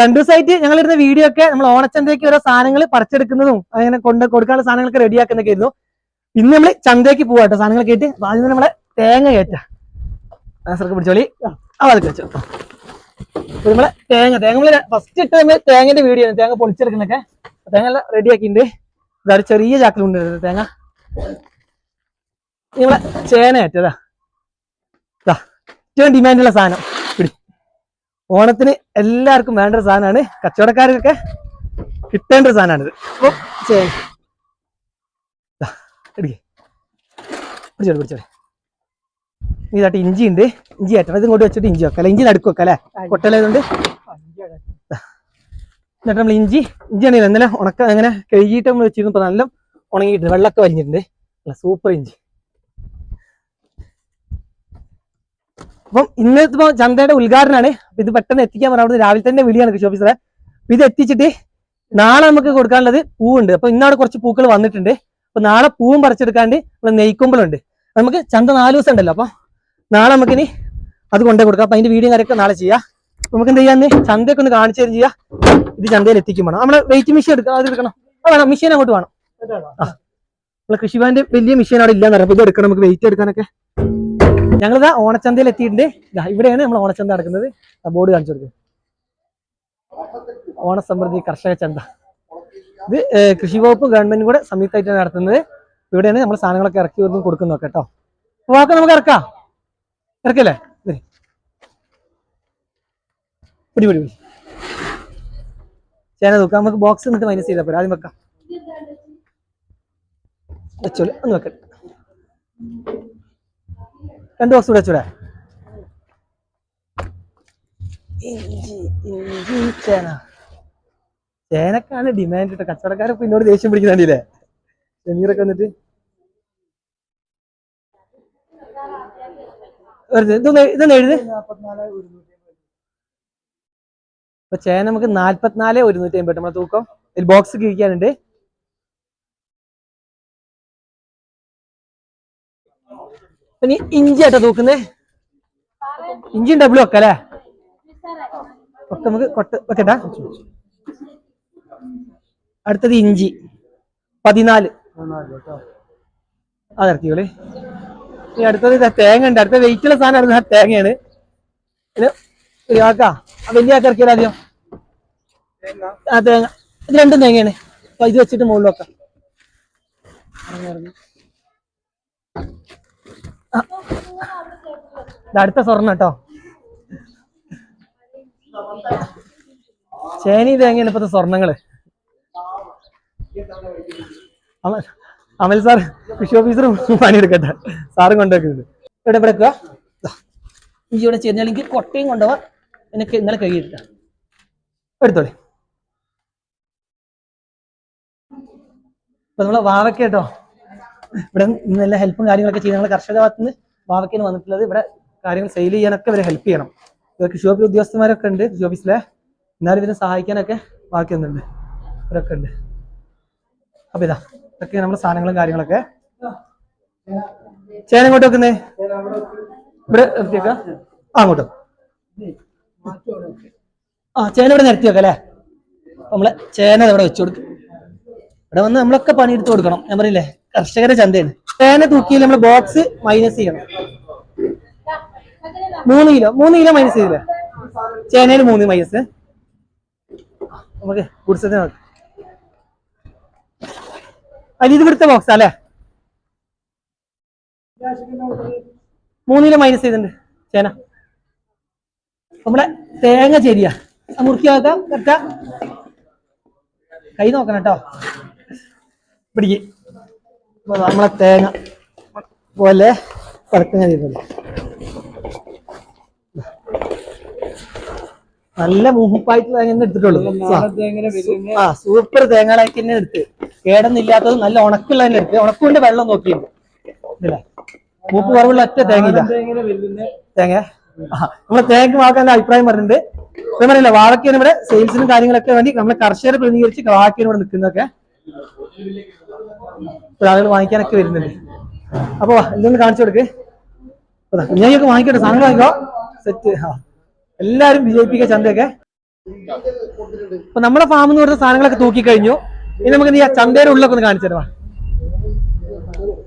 രണ്ടു ദിവസമായിട്ട് ഞങ്ങൾ ഇരുന്ന വീഡിയോ ഒക്കെ നമ്മൾ ഓണച്ചന്തയ്ക്ക് ഓരോ സാധനങ്ങൾ പറിച്ചെടുക്കുന്നതും അങ്ങനെ കൊണ്ട് കൊടുക്കാനുള്ള സാധനങ്ങളൊക്കെ റെഡിയാക്കുന്നൊക്കെ ആയിരുന്നു. ഇന്ന് നമ്മൾ ചന്തയ്ക്ക് പോവാ കേട്ടോ സാധനങ്ങൾ കേട്ട്. ആദ്യം നമ്മളെ തേങ്ങ കയറ്റ പിടിച്ചോളി. ആ അതൊക്കെ വെച്ചോ. നമ്മളെ തേങ്ങ തേങ്ങ ഫസ്റ്റ് ഇട്ട് നമ്മൾ തേങ്ങന്റെ വീഡിയോ ആണ്. തേങ്ങ പൊളിച്ചെടുക്കുന്നൊക്കെ തേങ്ങ എല്ലാം റെഡി ആക്കിയിട്ടുണ്ട്. ഇതൊരു ചെറിയ ചാക്കിലുണ്ട് തേങ്ങ. നമ്മളെ ചേന ഏറ്റതാ ഏറ്റവും ഡിമാൻഡുള്ള സാധനം. ഓണത്തിന് എല്ലാവർക്കും വേണ്ട ഒരു സാധനമാണ്. കച്ചവടക്കാർക്കൊക്കെ കിട്ടേണ്ട ഒരു സാധനമാണിത്. അപ്പൊ ചേന ദാ, എടുക്ക്. പിടിച്ചോളി പിടിച്ചോളി. ഇതാട്ട് ഇഞ്ചി ഉണ്ട്. ഇഞ്ചി ആറ്റണം. ഇത് ഇങ്ങോട്ട് വെച്ചിട്ട് ഇഞ്ചി വെക്കാം ഇഞ്ചി നടുക്ക് വെക്കാം അല്ലെ? കൊട്ടലായതുകൊണ്ട്. എന്നിട്ട് നമ്മൾ ഇഞ്ചി ഇഞ്ചി ആണെങ്കിൽ ഇന്നലെ ഉണക്ക അങ്ങനെ കഴുകിയിട്ട് നമ്മൾ വെച്ചിരുന്നു. നല്ല ഉണങ്ങിയിട്ടുണ്ട്. വെള്ളമൊക്കെ വലിഞ്ഞിട്ടുണ്ട്. നല്ല സൂപ്പർ ഇഞ്ചി. അപ്പം ഇന്ന് ഇപ്പോൾ ചന്തയുടെ ഉദ്ഘാടനമാണ് ഇത് പെട്ടെന്ന് എത്തിക്കാൻ പറയാം അവിടുന്ന് രാവിലെ തന്നെ വിളിയാണ് കൃഷി ഓഫീസറെ ഇത് എത്തിച്ചിട്ട് നാളെ നമുക്ക് കൊടുക്കാനുള്ളത് പൂവുണ്ട്. അപ്പൊ ഇന്നവിടെ കുറച്ച് പൂക്കൾ വന്നിട്ടുണ്ട്. അപ്പൊ നാളെ പൂവും പറിച്ചെടുക്കാണ്ട് നമ്മൾ നെയ്ക്കുമ്പോഴുണ്ട് നമുക്ക് ചന്ത നാല് ദിവസം ഉണ്ടല്ലോ. അപ്പൊ നാളെ നമുക്കിനി അത് കൊണ്ടേ കൊടുക്കാം. അപ്പൊ അതിന്റെ വീഡിയോ കാര്യമൊക്കെ നാളെ ചെയ്യാം. നമുക്ക് എന്ത് ചെയ്യാന്ന് ചന്തയൊക്കെ ഒന്ന് കാണിച്ചു തരും ചെയ്യാം. ഇത് ചന്തയിൽ എത്തിക്കും വേണം. നമ്മളെ വെയിറ്റ് മെഷീൻ എടുക്കണം. അത് എടുക്കണം. ആ വേണം. മെഷീൻ അങ്ങോട്ട് വേണം. ആ. നമ്മളെ കൃഷിഭവന്റെ വലിയ മെഷീൻ അവിടെ ഇല്ലാന്ന് പറയാം അപ്പൊ ഇത് എടുക്കണം. നമുക്ക് വെയിറ്റ് എടുക്കാനൊക്കെ. ഞങ്ങളിതാ ഓണച്ചന്തയിൽ എത്തിയിട്ടുണ്ട്. ഇവിടെയാണ് നമ്മൾ ഓണച്ചന്ത നടക്കുന്നത്. ബോർഡ് കാണിച്ചു കൊടുക്കുക ഓണസമൃദ്ധി കർഷക ചന്ത. ഇത് കൃഷി വകുപ്പ് ഗവൺമെന്റും കൂടെ സംയുക്തമായിട്ടാണ് നടത്തുന്നത്. ഇവിടെയാണ് നമ്മൾ സാധനങ്ങളൊക്കെ ഇറക്കി വരുന്നു കൊടുക്കുന്നതൊക്കെ കേട്ടോ. വാക്ക് നമുക്ക് ഇറക്കാം. ഇറക്കല്ലേ. പിടി പിടി പിടി. ചേന നോക്കാം നമുക്ക് ബോക്സ് എന്നിട്ട് മൈനസ് ചെയ്താൽ പോരാ. ആദ്യം വെക്കാം. വെച്ചോളൂ. ഒന്ന് വെക്കട്ടെ. രണ്ട് ബോക്സ് കൂടെ വെച്ചൂടെ? ഇഞ്ചി ഇഞ്ചി ചേന. ചേനക്കാണ് ഡിമാൻഡ് കേട്ടോ കച്ചവടക്കാരെ പിന്നോട് ദേഷ്യം പിടിക്കുന്നുണ്ടല്ലേ ഷമീറൊക്കെ വന്നിട്ട്. ഇതൊന്ന് ഇതൊന്ന് എഴുതി. അപ്പൊ ചേന നമുക്ക് നാല്പത്തിനാല് ഒരുന്നൂറ്റി അമ്പത്. നമ്മളെ തൂക്കം. ഇതിൽ ബോക്സ് കിഴിക്കാനുണ്ട് ഇനി ഇഞ്ചി ആട്ടോ തൂക്കുന്നേ. ഇഞ്ചിയും ഡബിൾ വെക്കല്ലേ അല്ലേ? ഒക്കെ നമുക്ക് കൊട്ട വെക്കട്ടാ അടുത്തത് ഇഞ്ചി. പതിനാല്. അതിറക്കിയോളി ഇനി അടുത്തത് തേങ്ങ ഉണ്ട്. അടുത്ത വെയിറ്റുള്ള സാധനം ഇതാ തേങ്ങയാണ്. ഇത് ഒരു ആക്കാ ആ വലിയ ആക്ക ഇറക്കിയാലോ ആദ്യം? ആ തേങ്ങ. ഇത് രണ്ടും തേങ്ങയാണ്. ഇത് വെച്ചിട്ട് മുകളിൽ വെക്കാം. ആ. അടുത്ത സ്വർണം കേട്ടോ. ചേനി തേങ്ങയാണ് ഇപ്പത്തെ സ്വർണങ്ങൾ? അമൽ സാർ കൃഷി ഓഫീസർ പണിയെടുക്കട്ടെ. സാറും കൊണ്ടുവെക്കുന്നുണ്ട് ഇവിടെ ഇവിടെ വെക്കുക? ഈ ഇവിടെ ചെന്നാലെങ്കിൽ കൊട്ടയും കൊണ്ടുപോവാ. എനിക്ക് ഇന്നലെ കഴിയില്ല എടുത്തോളി. ഇപ്പൊ നമ്മളെ വാവക്കേട്ടോ കേട്ടോ. ഇവിടെ നല്ല ഹെൽപ്പും കാര്യങ്ങളൊക്കെ ചെയ്യുന്ന കർഷക ഭാഗത്ത് നിന്ന് വന്നിട്ടുള്ളത് ഇവിടെ കാര്യങ്ങൾ സെയിൽ ചെയ്യാനൊക്കെ ഇവരെ ഹെൽപ്പ് ചെയ്യണം. ഇവർ കൃഷി ഓഫീസ് ഉദ്യോഗസ്ഥന്മാരൊക്കെ ഉണ്ട് കൃഷി ഓഫീസിലെ എന്നാലും ഇവരെ സഹായിക്കാനൊക്കെ ബാക്കി ഒന്നുണ്ട് ഇവരൊക്കെ ഉണ്ട്. അപ്പൊ ഇതാ ഇതൊക്കെ നമ്മുടെ സാധനങ്ങളും കാര്യങ്ങളൊക്കെ. ചേന എങ്ങോട്ട് വെക്കുന്നേ? ഇവിടെ നിർത്തിയേക്ക? അങ്ങോട്ട് ആ ചേന ഇവിടെ നിരത്തി വെക്കാം അല്ലേ? നമ്മളെ ചേന ഇവിടെ വെച്ചു കൊടുക്കും. ഇവിടെ വന്ന് നമ്മളൊക്കെ പണിയെടുത്ത് കൊടുക്കണം. ഞാൻ പറയില്ലേ കർഷകരെ ചന്തയാണ്. ചേന തൂക്കിയിൽ നമ്മൾ ബോക്സ് മൈനസ് ചെയ്യണം. മൂന്ന് കിലോ മൂന്ന് കിലോ മൈനസ് ചെയ്തില്ലേ? ചേനയിൽ മൂന്ന് മൈനസ് നമുക്ക് ഗുഡ്സത്തിന് നോക്കാം. അതിൽ ഇത് ഇവിടുത്തെ ബോക്സ് അല്ലേ? മൂന്നിലെ മൈനസ് ചെയ്തിട്ടുണ്ട് ചേന. നമ്മളെ തേങ്ങ ചെരിയ. മുറുക്കി നോക്കാം കറക്റ്റാ കൈ നോക്കണം കേട്ടോ. പിടിക്ക്. നമ്മളെ തേങ്ങ പോലെ കറക്കുന്ന ചെയ്തത് നല്ല മൂപ്പായിട്ട് തേങ്ങ എടുത്തിട്ടുള്ളൂ. ആ. സൂപ്പർ തേങ്ങകളാക്കി തന്നെ എടുത്ത്. കേടൊന്നില്ലാത്തത് നല്ല ഉണക്കുള്ള തന്നെ എടുത്ത്. ഉണക്കുകൊണ്ട് വെള്ളം നോക്കിയുണ്ട് ഇല്ലേ. മൂപ്പ് കുറവുള്ള ഒറ്റ തേങ്ങയില്ല തേങ്ങ. ആ നമ്മളെ തേങ്ങ വാക്കാൻ അഭിപ്രായം പറഞ്ഞിട്ടുണ്ട്. പറയില്ല വാഴക്കാണ് ഇവിടെ സെയിൽസിനും കാര്യങ്ങളൊക്കെ വേണ്ടി നമ്മൾ കർഷകരെ പ്രതിനിധീകരിച്ച് വാഴക്കാണ് ഇവിടെ നിൽക്കുന്നതൊക്കെ. ആളുകൾ വാങ്ങിക്കാനൊക്കെ വരുന്നുണ്ട്. അപ്പൊ ഇതൊന്ന് കാണിച്ചു കൊടുക്ക്. കുഞ്ഞായിയൊക്കെ വാങ്ങിക്കട്ടെ സാധനം വാങ്ങിക്കോ. സെറ്റ് ആ. എല്ലാരും വിജയിപ്പിക്കുക ചന്തയൊക്കെ. അപ്പൊ നമ്മളെ ഫാമിൽ നിന്ന് പറഞ്ഞ സാധനങ്ങളൊക്കെ തൂക്കി കഴിഞ്ഞു ഇനി നമുക്ക് നീ ചന്തയുടെ ഉള്ളിലൊക്കെ ഒന്ന് കാണിച്ചു തരുവാ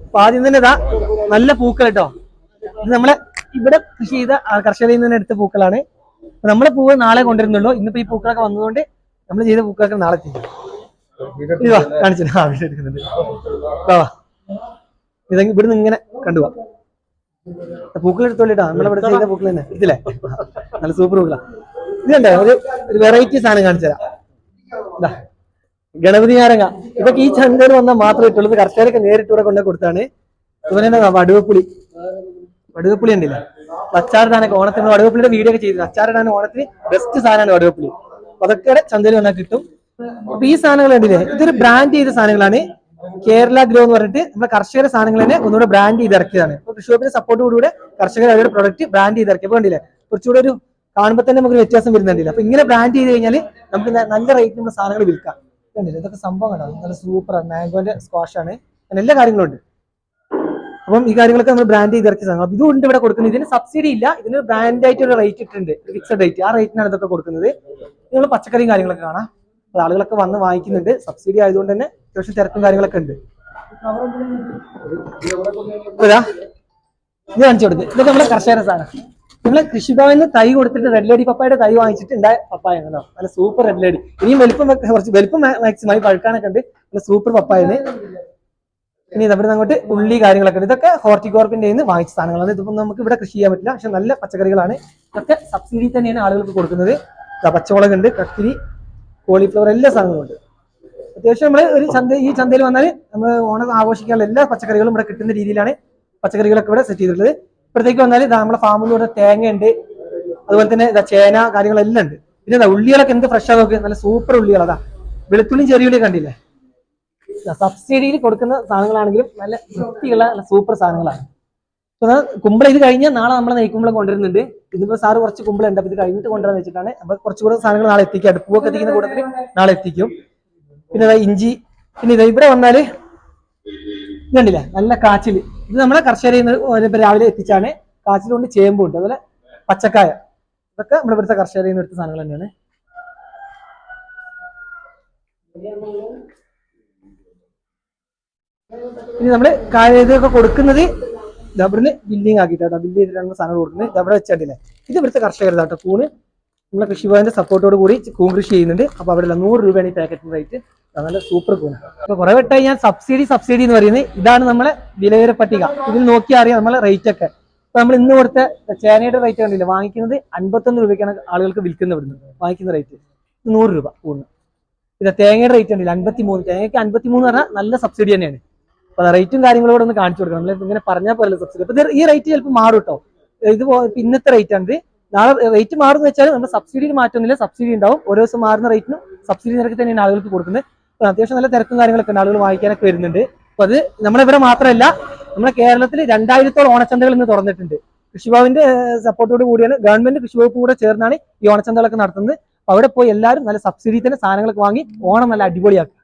അപ്പൊ ആദ്യം തന്നെ ഇതാ നല്ല പൂക്കൾ കേട്ടോ. ഇത് നമ്മളെ ഇവിടെ കൃഷി ചെയ്ത കർഷകരിൽ നിന്ന് എടുത്ത പൂക്കളാണ്. നമ്മളെ പൂവ് നാളെ കൊണ്ടുവരുന്നുള്ളൂ. ഇന്നിപ്പോ ഈ പൂക്കളൊക്കെ വന്നതുകൊണ്ട് നമ്മൾ ചെയ്ത പൂക്കളൊക്കെ നാളെ എത്തിക്കും ഇതാ കാണിച്ചു. ആ വീഡിയോ എടുക്കുന്നുണ്ട് വാ, വാ. ഇത് ഇവിടുന്ന് ഇങ്ങനെ കണ്ടുപോവാ ചെയ്ത പൂക്കൾ തന്നെ. എടുത്തില്ലേ നല്ല സൂപ്പർ പൂക്കളാ. ഇതുണ്ടോ ഒരു ഒരു വെറൈറ്റി സാധനം കാണിച്ചു തരാം. ഗണപതി നാരങ്ങ. ഇപ്പൊ ഈ ചന്തയിൽ വന്നാൽ മാത്രമേ ഇട്ടുള്ളൂ. ഇത് കർഷകരൊക്കെ നേരിട്ട് ഇവിടെ കൊണ്ടു കൊടുത്താണ്. ഇതുപോലെ തന്നെ വടുവപ്പുളി. വടുവപ്പുളി ഉണ്ടല്ലേ അച്ചാറിടാനൊക്കെ ഓണത്തിന് വടുവപ്പുളിയുടെ വീഡിയോ ഒക്കെ ചെയ്തത് അച്ചാറിടാൻ ഓണത്തിന് ബെസ്റ്റ് സാധനമാണ് വടുവപ്പുളി. അപ്പൊ അതൊക്കെ ചന്തയിൽ വന്നാൽ കിട്ടും. അപ്പൊ ഈ സാധനങ്ങൾ ഉണ്ടല്ലേ ഇതൊരു ബ്രാൻഡ് ചെയ്ത സാധനങ്ങളാണ്. കേരള ഗ്രോ എന്ന് പറഞ്ഞിട്ട് നമ്മുടെ കർഷകരുടെ സാധനങ്ങൾ തന്നെ ഒന്നുകൂടെ ബ്രാൻഡ് ചെയ്ത് ഇറക്കിയതാണ് കൃഷിവകുപ്പിന്റെ സപ്പോർട്ടോടുകൂടെ കർഷകർ അവരുടെ പ്രൊഡക്റ്റ് ബ്രാൻഡ് ചെയ്ത് ഇറക്കിയപ്പോൾ കണ്ടില്ലേ? കുറച്ചുകൂടെ ഒരു കാണുമ്പോൾ തന്നെ നമുക്ക് വ്യത്യാസം വരുന്നുണ്ടല്ലോ. അപ്പൊ ഇങ്ങനെ ബ്രാൻഡ് ചെയ്ത് കഴിഞ്ഞാൽ നമുക്ക് നല്ല റേറ്റ് നമ്മുടെ സാധനങ്ങൾ വിൽക്കാം. കണ്ടില്ലേ? ഇതൊക്കെ സംഭവം കണ്ടോ? നല്ല സൂപ്പറാണ് മാംഗോന്റെ സ്ക്വാഷ് ആണ്. അങ്ങനെ എല്ലാ കാര്യങ്ങളും ഉണ്ട് അപ്പം ഈ കാര്യങ്ങളൊക്കെ നമ്മൾ ബ്രാൻഡ് ചെയ്ത് ഇറക്കിയ സാധനം ഇതുകൊണ്ട് ഇവിടെ കൊടുക്കുന്നത്. ഇതിന് സബ്സിഡി ഇല്ല. ഇതിന് ബ്രാൻഡ് ആയിട്ട് ഒരു റേറ്റ് ഇട്ടിട്ടുണ്ട് ഫിക്സഡ് റേറ്റ് ആ റേറ്റിനാണ് ഇതൊക്കെ കൊടുക്കുന്നത്. നിങ്ങൾ പച്ചക്കറിയും കാര്യങ്ങളൊക്കെ കാണാം. ആളുകളൊക്കെ വന്ന് വാങ്ങിക്കുന്നുണ്ട്. സബ്സിഡി ആയതുകൊണ്ട് തന്നെ അത്യാവശ്യം തിരക്കും കാര്യങ്ങളൊക്കെ ഉണ്ട്. ഇതാ, കാണിച്ചു നമ്മുടെ കർഷകരെ സാധനം. നമ്മളെ കൃഷിഭവനിൽ തൈ കൊടുത്തിട്ട് റെഡ് ലേഡി പപ്പായുടെ തൈ വാങ്ങിച്ചിട്ട് ഉണ്ടായ പപ്പായ കേട്ടോ നല്ല സൂപ്പർ റെഡ് ലേഡി ഇനിയും വലിപ്പം കുറച്ച് വലിപ്പം മാക്സിമായി പഴുക്കാനൊക്കെ ഉണ്ട്. നല്ല സൂപ്പർ പപ്പായന് ഇനി ഇതവിടെ അങ്ങോട്ട് ഉള്ളി കാര്യങ്ങളൊക്കെ ഉണ്ട്. ഇതൊക്കെ ഹോർട്ടികോർപ്പിന്റെ നിന്ന് വാങ്ങിച്ച സാധനങ്ങളാണ്. ഇതിപ്പോ നമുക്ക് ഇവിടെ കൃഷി ചെയ്യാൻ പറ്റില്ല. പക്ഷെ നല്ല പച്ചക്കറികളാണ്. ഇതൊക്കെ സബ്സിഡി തന്നെയാണ് ആളുകൾക്ക് കൊടുക്കുന്നത്. പച്ചമുളക് ഉണ്ട് കക്കിരി കോളിഫ്ലവർ എല്ലാ സാധനങ്ങളും ഉണ്ട്. അത്യാവശ്യം നമ്മൾ ഒരു ചന്ത ഈ ചന്തയിൽ വന്നാൽ നമ്മൾ ഓണം ആഘോഷിക്കാനുള്ള എല്ലാ പച്ചക്കറികളും ഇവിടെ കിട്ടുന്ന രീതിയിലാണ് പച്ചക്കറികളൊക്കെ ഇവിടെ സെറ്റ് ചെയ്തിട്ടുള്ളത്. ഇപ്പോഴത്തേക്ക് വന്നാൽ ഇതാ നമ്മുടെ ഫാമിൽ ഇവിടെ തേങ്ങ ഉണ്ട്. അതുപോലെ തന്നെ ഇതാ ചേന കാര്യങ്ങളെല്ലാം ഉണ്ട്. പിന്നെ എന്താ ഉള്ളികളൊക്കെ എന്ത് ഫ്രഷാ നോക്ക്. നല്ല സൂപ്പർ ഉള്ളികളതാ വെളുത്തുള്ളിയും ചെറിയ ഉള്ളിയും കണ്ടില്ലേ? സബ്സിഡിയിൽ കൊടുക്കുന്ന സാധനങ്ങളാണെങ്കിലും നല്ല വൃത്തിയുള്ള നല്ല സൂപ്പർ സാധനങ്ങളാണ്. കുമ്പള ഇത് കഴിഞ്ഞാൽ നാളെ നമ്മളെ നെയ്ക്കുമ്പളം കൊണ്ടുവരുന്നുണ്ട്. ഇതിപ്പോ സാറ് കുറച്ച് കുമ്പിളുണ്ട് അപ്പൊ ഇത് കഴിഞ്ഞിട്ട് കൊണ്ടുവരാന്ന് വെച്ചിട്ടാണ്. അപ്പൊ കുറച്ചുകൂടെ സാധനങ്ങൾ നാളെ എത്തിക്കും. അടുപ്പൊക്കെ എത്തിക്കുന്ന കൂട്ടത്തിൽ നാളെ എത്തിക്കും. പിന്നെ അതായത് ഇഞ്ചി. പിന്നെ ഇതാ ഇവിടെ വന്നാൽ ഇത് നല്ല കാച്ചിൽ ഇത് നമ്മളെ കർഷകരിൽ നിന്ന് രാവിലെ എത്തിച്ചാണ്. കാച്ചിൽ കൊണ്ട് ചേമ്പുണ്ട് അതുപോലെ പച്ചക്കായ. ഇതൊക്കെ നമ്മുടെ ഇവിടുത്തെ കർഷകരിൽ നിന്ന് എടുത്ത സാധനങ്ങൾ തന്നെയാണ്. ഇനി നമ്മൾ കായ ഇതൊക്കെ കൊടുക്കുന്നത് ഇവിടുന്ന് ബില്ലിങ് ആക്കിയിട്ടാണ് ബില്ല് ചെയ്തിട്ടാണ് സാധനം കൊടുക്കുന്നത് ഇത് വെച്ചാട്ടില്ല ഇത് ഇവിടുത്തെ കർഷകർ കേട്ടോ കൂണ്. നമ്മളെ കൃഷിഭവന്റെ സപ്പോർട്ടോട് കൂടി കൂൺ കൃഷി ചെയ്യുന്നുണ്ട്. അപ്പൊ അവിടെ നൂറ് രൂപയാണ് ഈ പാക്കറ്റിന് റേറ്റ് നല്ല സൂപ്പർ കൂണ് അപ്പൊ കുറെ വെട്ടായി ഞാൻ സബ്സിഡി സബ്സിഡി എന്ന് പറയുന്നത് ഇതാണ് നമ്മളെ വിലയേറെ പട്ടിക. ഇതിൽ നോക്കിയാൽ അറിയാം നമ്മളെ റേറ്റ് ഒക്കെ. അപ്പൊ നമ്മൾ ഇന്ന് കൊടുത്ത ചേനയുടെ റേറ്റ് കണ്ടില്ല? വാങ്ങിക്കുന്നത് അൻപത്തൊന്ന് രൂപയ്ക്കാണ് ആളുകൾക്ക് വിൽക്കുന്ന ഇവിടുന്ന്. വാങ്ങിക്കുന്ന റേറ്റ് നൂറ് രൂപ കൂണ്. ഇത് തേങ്ങയുടെ റേറ്റ് കണ്ടില്ല? അൻപത്തി മൂന്ന് തേങ്ങയ്ക്ക് അൻപത്തി മൂന്ന് പറഞ്ഞാൽ നല്ല സബ്സിഡി തന്നെയാണ്. അപ്പൊ റേറ്റും കാര്യങ്ങളും കൂടെ ഒന്ന് കാണിച്ചു കൊടുക്കണം. നമ്മൾ ഇങ്ങനെ പറഞ്ഞാൽ പോലെ സബ്സിഡി അപ്പൊ ഈ റേറ്റ് ചിലപ്പോൾ മാറും കേട്ടോ ഇത് ഇന്നത്തെ റേറ്റ് ആണ് നാളെ റേറ്റ് മാറുന്ന വെച്ചാൽ നമ്മുടെ സബ്സിഡിയിൽ മാറ്റമൊന്നുമില്ല. സബ്സിഡി ഉണ്ടാവും. ഓരോ ദിവസം മാറുന്ന റേറ്റിനും സബ്സിഡി നിരക്ക് തന്നെയാണ് ആളുകൾക്ക് കൊടുക്കുന്നത്. അത്യാവശ്യം നല്ല തിരക്കും കാര്യങ്ങളൊക്കെ ഉണ്ട്. ആളുകൾ വാങ്ങിക്കാനൊക്കെ വരുന്നുണ്ട്. അപ്പൊ അത് നമ്മളിവിടെ മാത്രമല്ല നമ്മുടെ കേരളത്തിൽ രണ്ടായിരത്തോളം ഓണച്ചന്തകൾ ഇന്ന് തുറന്നിട്ടുണ്ട്. കൃഷിഭവന്റെ സപ്പോർട്ടോട് കൂടിയാണ് ഗവൺമെന്റ് കൃഷിവകുപ്പ് കൂടെ ചേർന്നാണ് ഈ ഓണച്ചന്തകളൊക്കെ നടത്തുന്നത്. അവിടെ പോയി എല്ലാവരും നല്ല സബ്സിഡി തന്നെ സാധനങ്ങളൊക്കെ വാങ്ങി ഓണം നല്ല അടിപൊളിയാക്കുക